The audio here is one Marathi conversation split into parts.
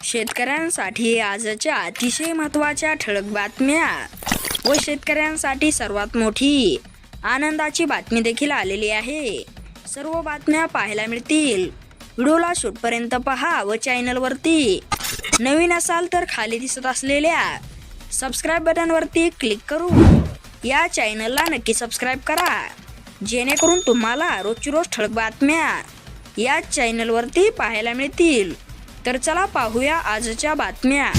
शेतकऱ्यांसाठी आजच्या अतिशय महत्त्वाच्या ठळक बातम्या. व शेतकऱ्यांसाठी सर्वात मोठी आनंदाची बातमी देखील आलेली आहे. सर्व बातम्या पाहायला मिळतील. व्हिडिओला शूटपर्यंत पहा व चॅनलवरती. नवीन असाल तर खाली दिसत असलेल्या सबस्क्राईब बटनवरती क्लिक करून या चॅनलला नक्की सबस्क्राईब करा. जेणेकरून तुम्हाला रोजची रोज ठळक बातम्या या चॅनलवरती पाहायला मिळतील. तर चला पाहूया आजच्या बातम्या.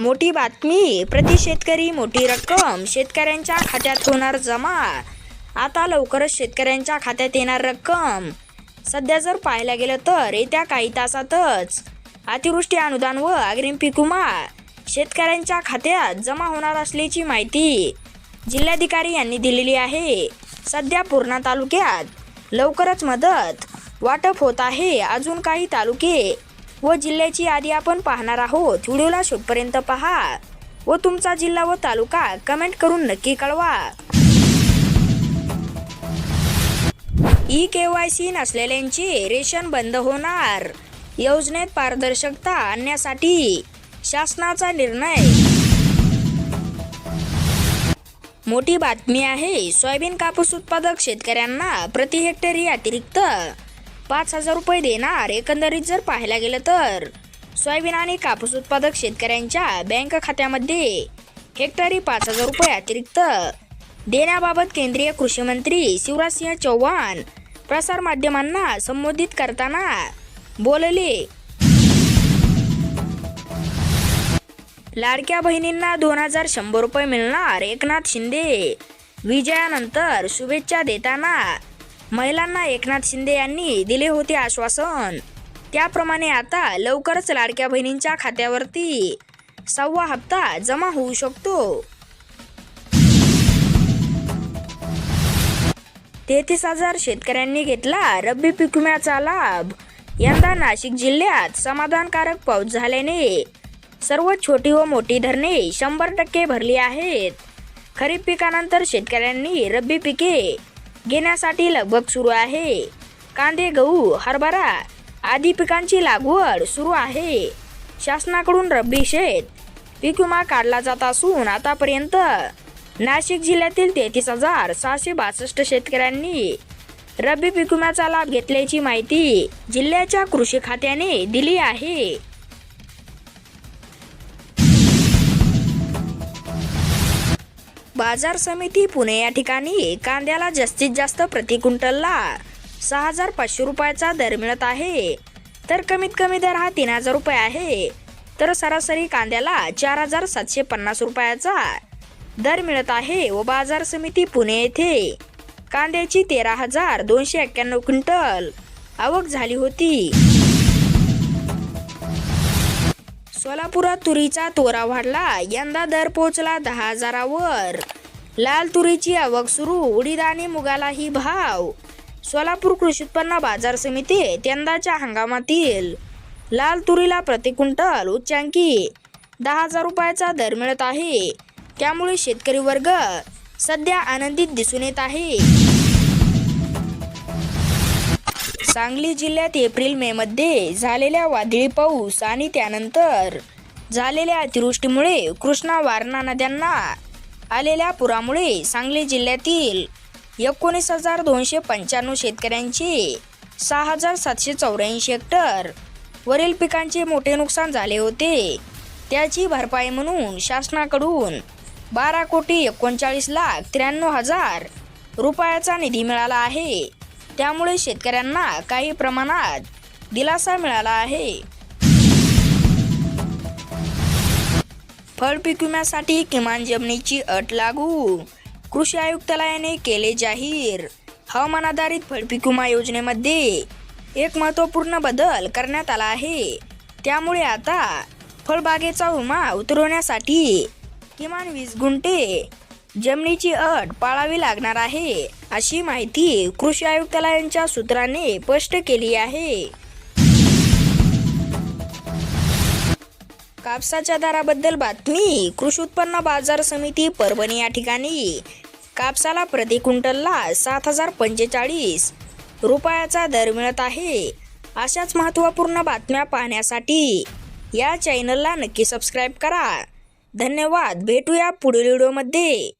मोठी बातमी प्रति शेतकरी मोठी रक्कम शेतकऱ्यांच्या खात्यात होणार जमा. आता लवकरच शेतकऱ्यांच्या खात्यात येणार रक्कम. सध्या जर पाहायला गेलं तर येत्या काही तासातच. अतिवृष्टी अनुदान व अग्रिम पीक विमा. शेतकऱ्यांच्या खात्यात जमा होणार असल्याची माहिती जिल्हाधिकारी यांनी दिलेली आहे. सध्या पूर्णा तालुक्यात लवकरच मदत. वाटप होत आहे. अजून काही तालुके व जिल्ह्याची यादी आपण पाहणार आहोत. व्हिडिओला शेवटपर्यंत पहा व तुमचा जिल्हा व तालुका कमेंट करून नक्की कळवा. ई के वाय सी नसलेल्यांचे रेशन बंद होणार. योजनेत पारदर्शकता आणण्यासाठी शासनाचा निर्णय. मोठी बातमी आहे सोयाबीन कापूस उत्पादक शेतकऱ्यांना प्रति हेक्टरी अतिरिक्त पाच हजार रुपये देणार. एकंदरीत जर पाहायला गेलं तर सोयाबीन आणि कापूस उत्पादक शेतकऱ्यांच्या बँक खात्यामध्ये हेक्टरी पाच हजार रुपये अतिरिक्त देण्याबाबत केंद्रीय कृषी मंत्री शिवराजसिंह चौहान प्रसारमाध्यमांना संबोधित करताना बोलले. लाडक्या बहिणींना दोन हजार शंभर रुपये मिळणार. एकनाथ शिंदे विजयानंतर शुभेच्छा देताना महिलांना एकनाथ शिंदे यांनी दिले होते आश्वासन. त्याप्रमाणे आता लवकरच लाडक्या बहिणींच्या खात्यावरती सव्वा हप्ता जमा होऊ शकतो. तेहतीस हजार शेतकऱ्यांनी घेतला रब्बी पीक विम्याचा लाभ. यंदा नाशिक जिल्ह्यात समाधानकारक पाऊस झाल्याने सर्व छोटी व मोठी धरणे शंभर टक्के भरली आहेत. खरीप पिकानंतर शेतकऱ्यांनी रब्बी पिके घेण्यासाठी लगबग सुरू आहे. कांदे गहू हरभरा आदी पिकांची लागवड सुरू आहे. शासनाकडून रब्बी शेत पीक विमा काढला जात असून आतापर्यंत नाशिक जिल्ह्यातील तेहतीस हजार सहाशे बासष्ट शेतकऱ्यांनी रब्बी पीक विम्याचा लाभ घेतल्याची माहिती जिल्ह्याच्या कृषी खात्याने दिली आहे. बाजार समिती पुणे या ठिकाणी कांद्याला जास्तीत जास्त प्रति क्विंटलला सहा हजार पाचशे रुपयाचा दर मिळत आहे. तर कमीत कमी दर हा तीन हजार रुपये आहे. तर सरासरी कांद्याला चार हजार सातशे पन्नास रुपयाचा दर मिळत आहे व बाजार समिती पुणे येथे कांद्याची तेरा हजार दोनशे एक्क्याण्णव क्विंटल आवक झाली होती. सोलापुरात तुरीचा तोरा वाढला. यंदा दर पोहोचला दहा हजारावर. लाल तुरीची आवक सुरू. उडीद आणि मुगालाही भाव. सोलापूर कृषी उत्पन्न बाजार समितीत यंदाच्या हंगामातील लाल तुरीला प्रति क्विंटल उच्चांकी दहा हजार रुपयाचा दर मिळत आहे. त्यामुळे शेतकरी वर्ग सध्या आनंदित दिसून येत आहे. सांगली जिल्ह्यात एप्रिल मे मध्ये झालेल्या वादळी पाऊस आणि त्यानंतर झालेल्या अतिवृष्टीमुळे कृष्णा वारणा नद्यांना आलेल्या पुरामुळे सांगली जिल्ह्यातील एकोणीस हजार दोनशे पंच्याण्णव शेतकऱ्यांचे सहा हजार सातशे चौऱ्याऐंशी हेक्टर वरील पिकांचे मोठे नुकसान झाले होते. त्याची भरपाई म्हणून शासनाकडून बारा कोटी एकोणचाळीस लाख त्र्याण्णव हजार रुपयाचा निधी मिळाला आहे. त्यामुळे शेतकऱ्यांना काही प्रमाणात दिलासा मिळाला आहे. फळ पीक विम्यासाठी किमान जमिनीची अट लागू. कृषी आयुक्तालयाने केले जाहीर. हवामान आधारित फळपीक विमा योजनेमध्ये एक महत्त्वपूर्ण बदल करण्यात आला आहे. त्यामुळे आता फळबागेचा विमा उतरवण्यासाठी किमान वीस गुंठे जमिनीची अट पाळावी लागणार आहे. अशी माहिती कृषी आयुक्तालयांच्या सूत्राने स्पष्ट केली आहे. कापसाच्या दराबद्दल बातमी कृषी उत्पन्न बाजार समिती परभणी या ठिकाणी. कापसाला प्रति क्विंटलला सात हजार पंचेचाळीस रुपयाचा दर मिळत आहे. अशाच महत्त्वपूर्ण बातम्या पाहण्यासाठी या चॅनलला नक्की सबस्क्राईब करा. धन्यवाद. भेटूया पुढील व्हिडिओमध्ये